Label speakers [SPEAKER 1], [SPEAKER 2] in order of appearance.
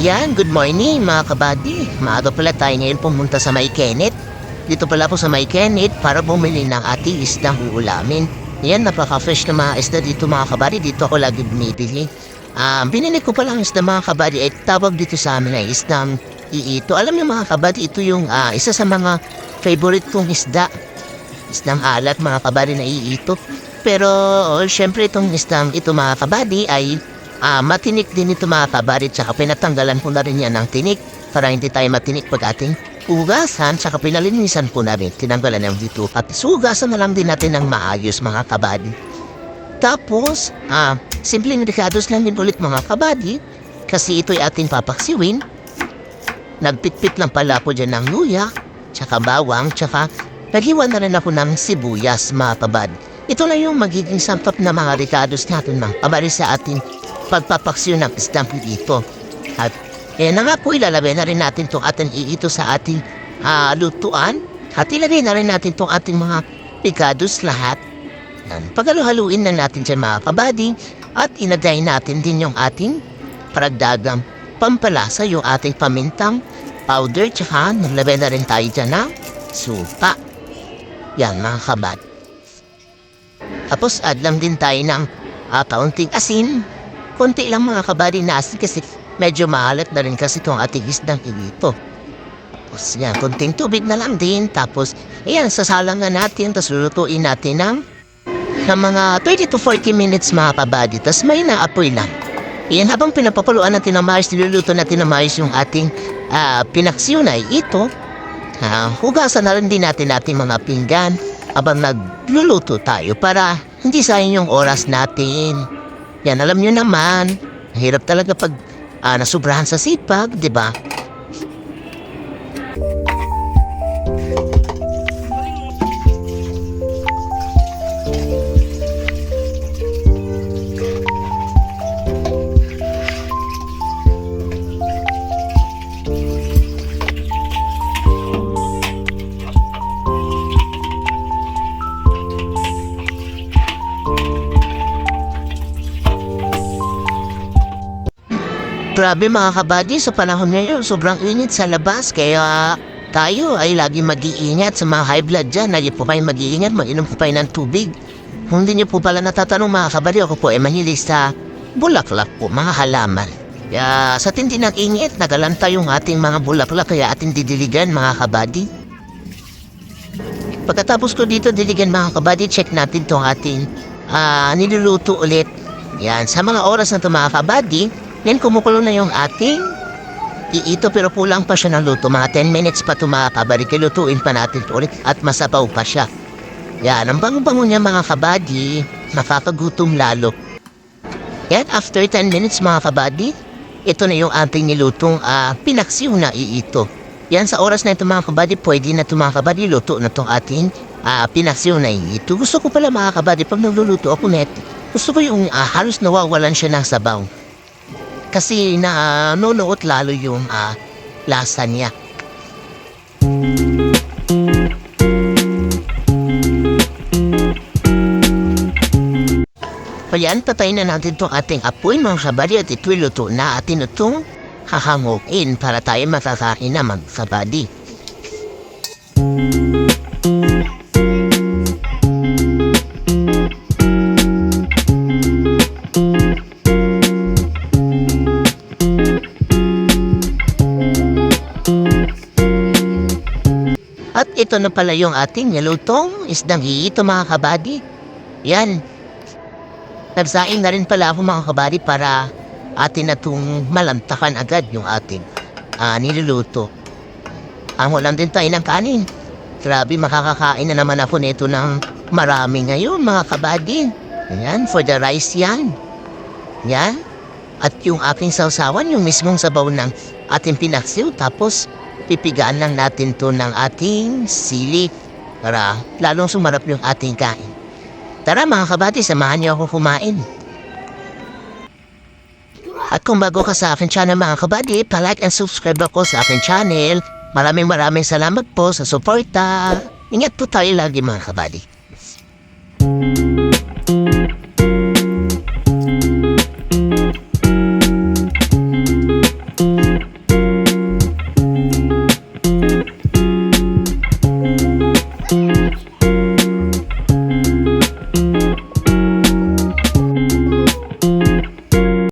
[SPEAKER 1] Ayan, good morning mga kabady. Maaga pala tayo ngayon pumunta sa May Kenneth. Dito pala po sa May Kenneth para bumili ng ating isdang uulamin. Ayan, napaka-fresh na mga isda dito mga kabady. Dito ako lagi bumibili. Ah, binili ko pala ang isda mga kabady ay tawag dito sa amin ay isdang iito. Alam niyo mga kabady, ito yung ah, isa sa mga favorite kong isda. Isdang alat mga kabady na iito. Pero oh, syempre itong isdang ito mga kabady ay Ah, matinik din ito mga kabarit tsaka pinatanggalan ko na rin yan ng tinik para hindi tayo matinik pag ating hugasan tsaka pinalinisan po namin. Tinanggalan ng dito at sugasan na lang din natin ng maayos mga kabady. Tapos, ah, simpleng recados lang din ulit mga kabady kasi ito'y ating papaksiwin. Nagpitpit lang pala ako dyan ng luya, tsaka bawang, tsaka naghiwan na rin ako ng sibuyas mga kabad. Ito na yung magiging sampap na mga recados natin mga kabady sa ating pagpapaksiw ng isdang dito. At eh na nga po ilalagay na rin natin itong ating iito sa ating ah, lutuan. At ilagay na rin natin itong ating mga picados lahat. Yan. Paghaluhaluin na natin dyan mga kabady. At inagay natin din yung ating paragdagang pampalasa, yung ating pamintang powder. Tsaka naglagay na rin tayo dyan ng supa. Yan mga kabad. Tapos add lang din tayo ng ah, kaunting asin konti lang mga kabady na asin kasi medyo maalat na rin kasi itong ating isdang ilito. Tapos yan, konting tubig na lang din. Tapos, ayan, sasalangan natin. Tapos lulutuin natin ng, ng mga 30 to 40 minutes mga kabady. Tapos may naapoy lang. Ayan, habang pinapapuluan natin ng mais, niluluto natin ng mais yung ating uh, pinaksiw na ito. Ah, hugasan na rin din natin natin mga pinggan habang nagluluto tayo para hindi sayang yung oras natin. Yan, alam nyo naman, hirap talaga pag ah, nasubrahan sa sipag, di ba? Grabe mga kabady, sa panahon ngayon, sobrang init sa labas. Kaya tayo ay lagi mag-iingat sa mga high blood dyan. Lagi po kayo mag-iingat, mag-inom po kayo ng tubig. Kung hindi niyo po pala natatanong mga kabady, ako po ay mahilig sa bulaklak po, mga halaman. Kaya sa tindi ng init, nagalanta yung ating mga bulaklak, kaya ating didiligan mga kabady. Pagkatapos ko dito diligan mga kabady, check natin tong ating ah, niluluto ulit. Yan, sa mga oras na ito mga kabady, yan, kumukulo na yung ating iito pero kulang pa siya ng luto. Mga 10 minutes pa kabady. Kilutuin pa natin ulit at masabaw pa siya. Yan, ang bango-bango niya mga kabady. Nakakagutom lalo. Yan, after 10 minutes mga kabady, ito na yung ating nilutong ah, pinaksiw na iito. Yan, sa oras na ito mga kabady, pwede na ito mga kabady, luto na itong ating ah, pinaksiw na iito. Gusto ko pala mga kabady, pag nagluluto ako net, gusto ko yung ah, halos nawawalan siya ng sabaw kasi na nunuot lalo yung ah, lasa niya. Ayan, patayin na natin itong ating apoy mga kabady at ito'y luto na atin itong hahangukin para tayo matatakin na magkabady. At ito na pala yung ating nilutong isdang ito mga kabady. Yan. Nagsaing na rin pala ako mga kabady para atin na itong malantakan agad yung ating ah, niluluto. Amo lang din tayo ng kanin. Grabe, makakakain na naman ako nito ng marami ngayon mga kabady. Yan, for the rice yan. Yan. At yung aking sausawan, yung mismong sabaw ng ating pinaksiw. Tapos, pipigaan lang natin to ng ating sili para lalong sumarap yung ating kain. Tara mga kabati, samahan niyo ako kumain. At kung bago ka sa akin channel mga kabady, palike and subscribe ako sa akin channel. Maraming maraming salamat po sa suporta. Ingat po tayo lagi mga kabady.